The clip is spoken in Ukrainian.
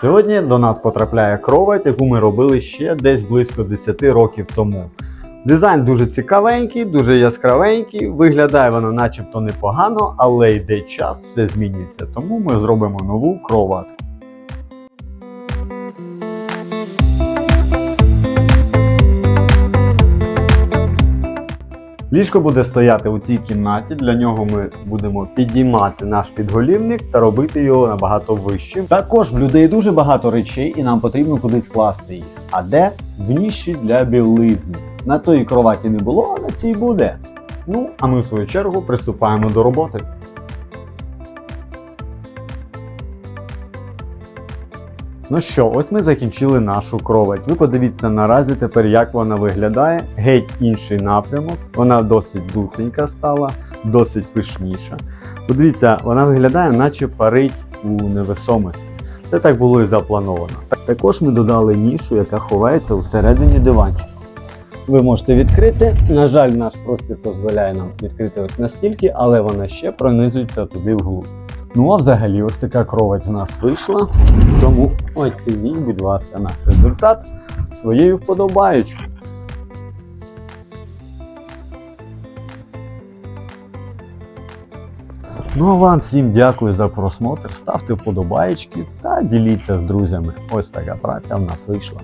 Сьогодні до нас потрапляє кровать, яку ми робили ще десь близько 10 років тому. Дизайн дуже цікавенький, дуже яскравенький. Виглядає вона начебто непогано, але йде час, все змінюється. Тому ми зробимо нову кроватку. Ліжко буде стояти у цій кімнаті. Для нього ми будемо підіймати наш підголівник та робити його набагато вищим. Також в людей дуже багато речей, і нам потрібно кудись класти їх. А де в ніші для білизни? На тої кроваті не було, а на цій буде. Ну, а ми в свою чергу приступаємо до роботи. Ну що, ось ми закінчили нашу кровать. Ви подивіться наразі тепер, як вона виглядає. Геть інший напрямок. Вона досить духленька стала, досить пишніша. Подивіться, вона виглядає, наче парить у невесомості. Це так було і заплановано. Також ми додали нішу, яка ховається усередині диванчика. Ви можете відкрити. На жаль, наш простір дозволяє нам відкрити ось настільки, але вона ще пронизується туди вглуб. Ну а взагалі, ось така кровать у нас вийшла. Тому оцініть, будь ласка, наш результат своєю вподобаючкою. Ну а вам всім дякую за просмотр. Ставте вподобаєчки та діліться з друзями. Ось така праця в нас вийшла.